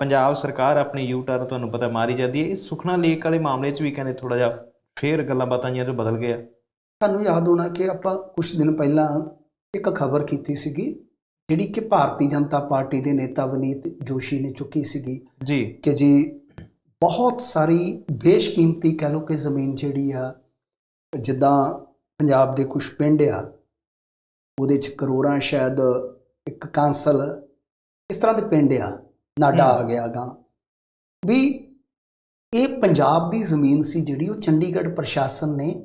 ਪੰਜਾਬ ਸਰਕਾਰ ਆਪਣੀ U turn ਤੁਹਾਨੂੰ ਪਤਾ ਮਾਰੀ ਜਾਂਦੀ ਹੈ। ਇਹ ਸੁਖਨਾ ਲੇਕ ਵਾਲੇ ਮਾਮਲੇ 'ਚ ਵੀ ਕਹਿੰਦੇ ਥੋੜਾ ਜਿਹਾ ਫੇਰ ਗੱਲਾਂ ਬਾਤਾਂ ਜਿਹੀਆਂ ਤੋਂ ਬਦਲ ਗਿਆ। ਤੁਹਾਨੂੰ ਯਾਦ ਹੋਣਾ ਕਿ ਆਪਾਂ ਕੁਝ ਦਿਨ ਪਹਿਲਾਂ ਇੱਕ ਖਬਰ ਕੀਤੀ ਸੀਗੀ ਜਿਹੜੀ ਕਿ ਭਾਰਤੀ ਜਨਤਾ ਪਾਰਟੀ ਦੇ ਨੇਤਾ ਵਨੀਤ ਜੋਸ਼ੀ ਨੇ ਚੁੱਕੀ ਸੀਗੀ। ਜੀ। ਕਿ ਜੀ ਬਹੁਤ ਸਾਰੀ ਬੇਸ਼ਕੀਮਤੀ ਕਹਿ ਲਓ ਕਿ ਜ਼ਮੀਨ ਜਿਹੜੀ ਆ ਜਿੱਦਾਂ ਪੰਜਾਬ ਦੇ ਕੁਝ ਪਿੰਡ ਆ ਉਹਦੇ ਚ ਕਰੋੜਾਂ ਸ਼ਾਇਦ ਇੱਕ ਕਾਂਸਲ ਇਸ ਤਰ੍ਹਾਂ ਦੇ ਪਿੰਡ ਆ। ਨਾਡਾ ਆ ਗਿਆ ਗਾ। ਵੀ ਇਹ ਪੰਜਾਬ ਦੀ ਜ਼ਮੀਨ ਸੀ ਜਿਹੜੀ ਉਹ ਚੰਡੀਗੜ੍ਹ ਪ੍ਰਸ਼ਾਸਨ ਨੇ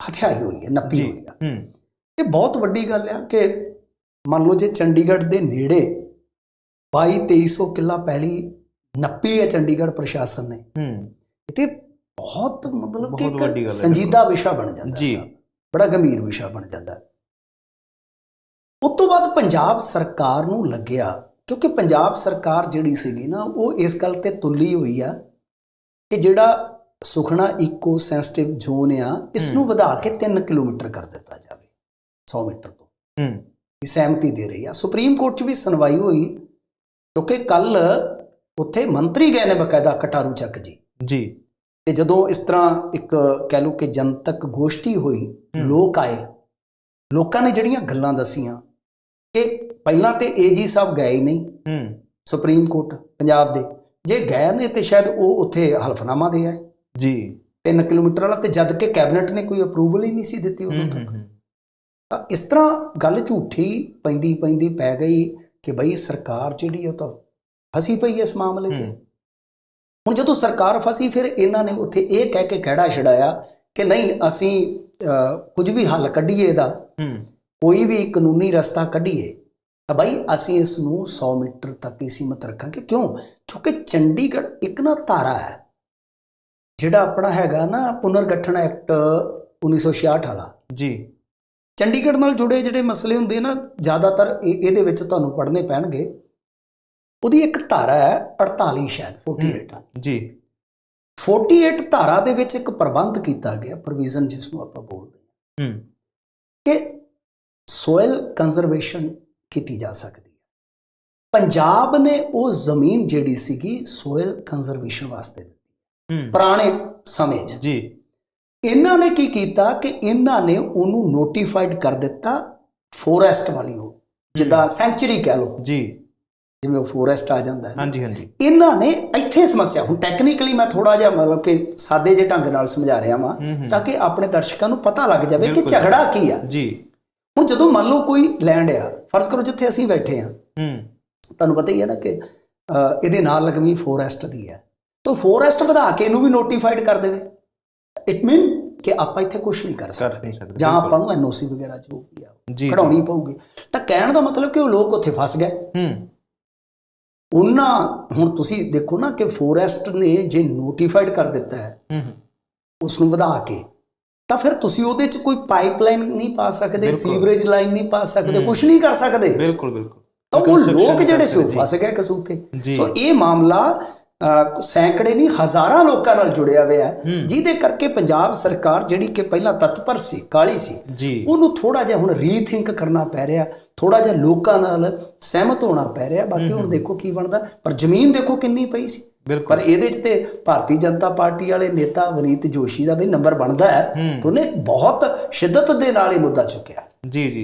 ਹਥਿਆਈ ਹੋਈ ਹੈ ਨੱਪੀ ਹੋਈ ਆ ਹੂੰ। ਇਹ ਬਹੁਤ ਵੱਡੀ ਗੱਲ ਆ ਕਿ ਮੰਨ ਲਓ ਜੇ ਚੰਡੀਗੜ੍ਹ ਦੇ ਨੇੜੇ 22 2300 ਕਿੱਲਾ ਪਹਿਲੀ ਨੱਪੀ ਹੈ ਚੰਡੀਗੜ੍ਹ ਪ੍ਰਸ਼ਾਸਨ ਨੇ ਹੂੰ। ਇਹ ਤੇ ਬਹੁਤ ਮਤਲਬ ਕਿ ਵੱਡੀ ਗੱਲ ਸੰਜੀਦਾ ਵਿਸ਼ਾ ਬਣ ਜਾਂਦਾ ਜੀ। ਬੜਾ ਗੰਭੀਰ ਵਿਸ਼ਾ ਬਣ ਜਾਂਦਾ। ਉਸ ਤੋਂ ਬਾਅਦ ਪੰਜਾਬ ਸਰਕਾਰ ਨੂੰ ਲੱਗਿਆ ਕਿਉਂਕਿ ਪੰਜਾਬ ਸਰਕਾਰ ਜਿਹੜੀ ਸੀਗੀ ਨਾ ਉਹ ਇਸ ਗੱਲ ਤੇ ਤੁੱਲੀ ਹੋਈ ਆ ਕਿ ਜਿਹੜਾ ਸੁਖਣਾ ਇਕੋ ਸੈਂਸਿਟਿਵ ਜ਼ੋਨ ਆ ਇਸ ਨੂੰ। ਵਧਾ ਕੇ 3 ਕਿਲੋਮੀਟਰ ਕਰ ਦਿੱਤਾ ਜਾਵੇ 100 ਮੀਟਰ ਤੋਂ। ਹੂੰ। ਦੀ ਸਹਿਮਤੀ ਦੇ ਰਹੀ ਆ। ਸੁਪਰੀਮ ਕੋਰਟ 'ਚ ਵੀ ਸੁਣਵਾਈ ਹੋਈ ਕਿਉਂਕਿ ਕੱਲ ਉੱਥੇ ਮੰਤਰੀ ਗਏ ਨੇ ਬਕਾਇਦਾ ਕਟਾਰੂ ਚੱਕ ਜੀ। ਜੀ। ਤੇ ਜਦੋਂ ਇਸ ਤਰ੍ਹਾਂ ਇੱਕ ਕਹਿ ਲਓ ਕਿ ਜਨਤਕ ਗੋਸ਼ਟੀ ਹੋਈ। ਲੋਕ ਆਏ। ਲੋਕਾਂ ਨੇ ਜਿਹੜੀਆਂ ਗੱਲਾਂ ਦਸੀਆਂ ਕਿ ਪਹਿਲਾਂ ਤੇ ਏਜੀ ਸਾਹਿਬ ਗਏ ਹੀ ਨਹੀਂ। ਹੂੰ। ਸੁਪਰੀਮ ਕੋਰਟ ਪੰਜਾਬ ਦੇ। ਜੇ ਗਏ ਨੇ ਤੇ ਸ਼ਾਇਦ ਉਹ ਉੱਥੇ ਹਲਫਨਾਮਾ ਦੇ ਆਏ। ਜੀ। 3 ਕਿਲੋਮੀਟਰ ਵਾਲਾ ਤੇ ਜਦ ਕਿ ਕੈਬਨਿਟ ਨੇ ਕੋਈ ਅਪਰੂਵਲ ਹੀ ਨਹੀਂ ਸੀ ਦਿੱਤੀ ਉਦੋਂ ਤੱਕ। ਤਾਂ ਇਸ ਤਰ੍ਹਾਂ ਗੱਲ ਝੂਠੀ ਪੈਂਦੀ ਪੈਂਦੀ ਪੈ ਗਈ ਕਿ ਬਈ ਸਰਕਾਰ ਜਿਹੜੀ ਉਹ ਤਾਂ ਫਸੀ ਪਈ ਇਸ ਮਾਮਲੇ ਤੇ। ਹੁਣ ਜਦੋਂ ਸਰਕਾਰ ਫਸੀ ਫਿਰ ਇਹਨਾਂ ਨੇ ਉੱਥੇ ਇਹ ਕਹਿ ਕੇ ਖੜਾ ਛਡਾਇਆ ਕਿ ਨਹੀਂ ਅਸੀਂ ਕੁਝ ਵੀ ਹੱਲ ਕੱਢੀਏ ਇਹਦਾ। ਹੂੰ। ਕੋਈ ਵੀ ਕਾਨੂੰਨੀ ਰਸਤਾ ਕੱਢੀਏ ਤਾਂ ਬਾਈ ਅਸੀਂ ਇਸ ਨੂੰ 100 ਮੀਟਰ ਤੱਕ ਹੀ ਸੀਮਤ ਰੱਖਾਂਗੇ। ਕਿਉਂ? ਕਿਉਂਕਿ ਚੰਡੀਗੜ੍ਹ ਇੱਕ ਨਾ ਧਾਰਾ ਹੈ ਜਿਹੜਾ ਆਪਣਾ ਹੈਗਾ ਨਾ ਪੁਨਰਗਠਨ ਐਕਟ 1966 ਵਾਲਾ। ਜੀ। ਚੰਡੀਗੜ੍ਹ ਨਾਲ ਜੁੜੇ ਜਿਹੜੇ ਮਸਲੇ ਹੁੰਦੇ ਨਾ ਜ਼ਿਆਦਾਤਰ ਇਹ- ਇਹਦੇ ਵਿੱਚ ਤੁਹਾਨੂੰ ਪੜ੍ਹਨੇ ਪੈਣਗੇ। ਉਹਦੀ ਇੱਕ ਧਾਰਾ ਹੈ 48 ਸ਼ਾਇਦ 48 ਜੀ। 48 ਧਾਰਾ ਦੇ ਵਿੱਚ ਇੱਕ ਪ੍ਰਬੰਧ ਕੀਤਾ ਗਿਆ ਪ੍ਰੋਵੀਜ਼ਨ ਜਿਸ ਨੂੰ ਆਪਾਂ ਬੋਲਦੇ ਹਾਂ। ਹੂੰ। ਕਿ ਸੋਇਲ ਕੰਜ਼ਰਵੇਸ਼ਨ ਕੀਤੀ ਜਾ ਸਕਦੀ ਹੈ। ਪੰਜਾਬ ਨੇ ਉਹ ਜ਼ਮੀਨ ਜਿਹੜੀ ਸੀਗੀ ਸੋਇਲ ਕੰਜ਼ਰਵੇਸ਼ਨ ਵਾਸਤੇ ਦਿੱਤੀ। ਪੁਰਾਣੇ ਸਮੇਂ 'ਚ। ਜੀ। ਇਹਨਾਂ ਨੇ ਕੀ ਕੀਤਾ ਕਿ ਇਹਨਾਂ ਨੇ ਉਹਨੂੰ ਨੋਟੀਫਾਈਡ ਕਰ ਦਿੱਤਾ ਫੋਰੈਸਟ ਵਾਲੀ ਉਹ ਜਿੱਦਾਂ ਸੈਂਚੁਰੀ ਕਹਿ ਲਓ। ਜੀ। ਜਿਵੇਂ ਉਹ ਫੋਰੈਸਟ ਆ ਜਾਂਦਾ ਹੈ। ਹਾਂਜੀ ਹਾਂਜੀ। ਇਹਨਾਂ ਨੇ ਇੱਥੇ ਸਮੱਸਿਆ ਹੁਣ ਟੈਕਨੀਕਲੀ ਮੈਂ ਥੋੜਾ ਜਿਹਾ ਮਤਲਬ ਕਿ ਸਾਦੇ ਜਿਹੇ ਢੰਗ ਨਾਲ ਸਮਝਾ ਰਿਹਾ ਵਾਂ ਤਾਂ ਕਿ ਆਪਣੇ ਦਰਸ਼ਕਾਂ ਨੂੰ ਪਤਾ ਲੱਗ ਜਾਵੇ ਕਿ। ਝਗੜਾ ਕੀ ਆ। ਜੀ। ਹੁਣ ਜਦੋਂ ਮੰਨ ਲਓ ਕੋਈ ਲੈਂਡ ਆ ਫਰਜ਼ ਕਰੋ ਜਿੱਥੇ ਅਸੀਂ ਬੈਠੇ ਆ ਹੂੰ। ਤੁਹਾਨੂੰ ਪਤਾ ਹੀ ਹੈ ਨਾ ਕਿ ਇਹਦੇ ਨਾਲ ਲੱਗਵੀਂ ਫੋਰੈਸਟ ਦੀ ਹੈ। ਤਾਂ ਫੋਰੈਸਟ ਵਧਾ ਕੇ ਇਹਨੂੰ ਵੀ ਨੋਟੀਫਾਈਡ ਕਰ ਦੇਵੇ। ਇਟ ਮੀਨ ਕਿ ਆਪਾਂ ਇੱਥੇ ਕੁਝ ਨਹੀਂ ਕਰ ਸਕਦੇ। ਜਾਂ। ਆਪਾਂ ਨੂੰ ਐਨਓਸੀ ਵਗੈਰਾ ਜੋ ਵੀ ਆ ਕਢਾਉਣੀ ਪਊਗੀ। ਤਾਂ ਕਹਿਣ ਦਾ ਮਤਲਬ ਕਿ ਉਹ ਲੋਕ ਉੱਥੇ ਫਸ ਗਏ। ਹੂੰ। ਉਹਨਾਂ ਹੁਣ ਤੁਸੀਂ ਦੇਖੋ ਨਾ ਕਿ ਫੋਰੈਸਟ ਨੇ ਜੇ ਨੋਟੀਫਾਈਡ ਕਰ ਦਿੱਤਾ ਹੂੰ, ਉਸ ਨੂੰ ਵਧਾ ਕੇ ਤਾਂ ਫਿਰ ਤੁਸੀਂ ਉਹਦੇ 'ਚ ਕੋਈ ਪਾਈਪਲਾਈਨ ਨਹੀਂ ਪਾ ਸਕਦੇ ਬਿਲਕੁਲ। ਸੀਵਰੇਜ ਲਾਈਨ ਨਹੀਂ ਪਾ ਸਕਦੇ ਹੂੰ। ਕੁਝ ਨਹੀਂ ਕਰ ਸਕਦੇ। ਬਿਲਕੁਲ ਬਿਲਕੁਲ। ਤਾਂ ਉਹ Construction ਲੋਕ ਜਿਹੜੇ ਸੀ ਉਹ ਫਸ ਗਏ ਕਸੂਤੇ। ਜੀ। ਸੋ ਇਹ ਮਾਮਲਾ ਅ, ਸੈਂਕੜੇ ਨਹੀਂ ਹਜ਼ਾਰਾਂ ਲੋਕਾਂ ਨਾਲ ਜੁੜਿਆ ਹੋਇਆ ਹੈ। ਹੂੰ। ਜਿਹਦੇ ਕਰਕੇ ਪੰਜਾਬ ਸਰਕਾਰ ਜਿਹੜੀ ਕਿ ਪਹਿਲਾਂ ਤਤਪਰ ਸੀ ਕਾਲੀ ਸੀ ਜੀ। ਉਹਨੂੰ ਥੋੜਾ ਜਿਹਾ ਹੁਣ ਰੀਥਿੰਕ ਕਰਨਾ ਪੈ ਰਿਹਾ ਥੋੜਾ ਜਿਹਾ ਲੋਕਾਂ ਨਾਲ ਸਹਿਮਤ ਹੋਣਾ ਪੈ ਰਿਹਾ। ਬਾਕੀ ਹੁਣ ਦੇਖੋ ਕੀ ਬਣਦਾ। ਪਰ ਜ਼ਮੀਨ ਦੇਖੋ ਕਿੰਨੀ ਪਈ ਸੀ। ਪਰ ਇਹਦੇ 'ਚ ਤੇ ਭਾਰਤੀ ਜਨਤਾ ਪਾਰਟੀ ਵਾਲੇ ਨੇਤਾ ਵਨੀਤ ਜੋਸ਼ੀ ਦਾ ਵੀ ਨੰਬਰ ਬਣਦਾ ਹੈ। ਕਿ ਉਹਨੇ ਬਹੁਤ ਸ਼ਿੱਦਤ ਦੇ ਨਾਲ ਇਹ ਮੁੱਦਾ ਚੁੱਕਿਆ ਜੀ ਜੀ